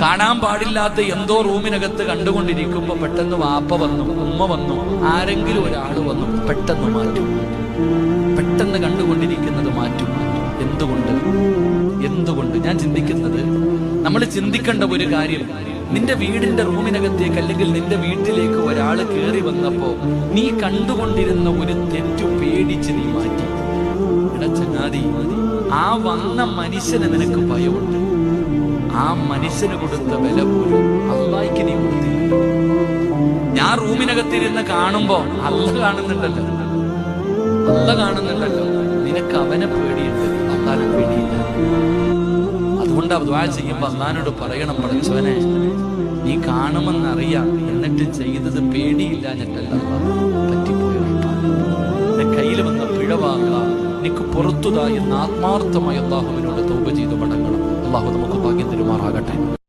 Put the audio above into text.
കാണാൻ പാടില്ലാത്ത എന്തോ റൂമിനകത്ത് കണ്ടുകൊണ്ടിരിക്കുമ്പോ പെട്ടെന്ന് വാപ്പ വന്നു ഉമ്മ വന്നു ആരെങ്കിലും ഒരാൾ വന്നു പെട്ടെന്ന് മാറ്റും. പെട്ടെന്ന് കണ്ടുകൊണ്ടിരിക്കുന്നത് മാറ്റും. എന്തുകൊണ്ട്? എന്തുകൊണ്ട്? ഞാൻ ചിന്തിക്കുന്നത് നമ്മൾ ചിന്തിക്കേണ്ട ഒരു കാര്യം നിന്റെ വീടിന്റെ റൂമിനകത്തേക്ക് അല്ലെങ്കിൽ നിന്റെ വീട്ടിലേക്ക് ഒരാൾ കയറി വന്നപ്പോ നീ കണ്ടുകൊണ്ടിരുന്ന ഒരു തെറ്റു പേടിച്ച് നീ മാറ്റി. ആ വന്ന മനുഷ്യന് നിനക്ക് ഭയമുണ്ട്. മനുഷ്യന് കൊടുത്ത വില പോലും അള്ളായിക്ക് നീ കൊടുത്തില്ല. ഞാൻ റൂമിനകത്തിരുന്ന് കാണുമ്പോ അള്ള കാണുന്നുണ്ടല്ലോ. അള്ള കാണുന്നുണ്ടല്ലോ. നിനക്ക് അവനെ പേടിയുണ്ട്. അള്ളാനെ പേടിയില്ല. അതുകൊണ്ട് ദ്വാ ചെയ്യുമ്പോ അള്ളാനോട് പറയണം പഠിച്ചവനെ നീ കാണുമെന്നറിയാം. എന്നിട്ട് ചെയ്തത് പേടിയില്ലാഞ്ഞിട്ടല്ല പറ്റിപ്പോയ എന്റെ കയ്യിൽ വന്ന പിഴവാകുക എനിക്ക് പുറത്തുതാ എന്ന് ആത്മാർത്ഥമായി അള്ളാഹുവിനോട് തൗബ ചെയ്ത് മടങ്ങണം. അള്ളാഹു നമുക്ക്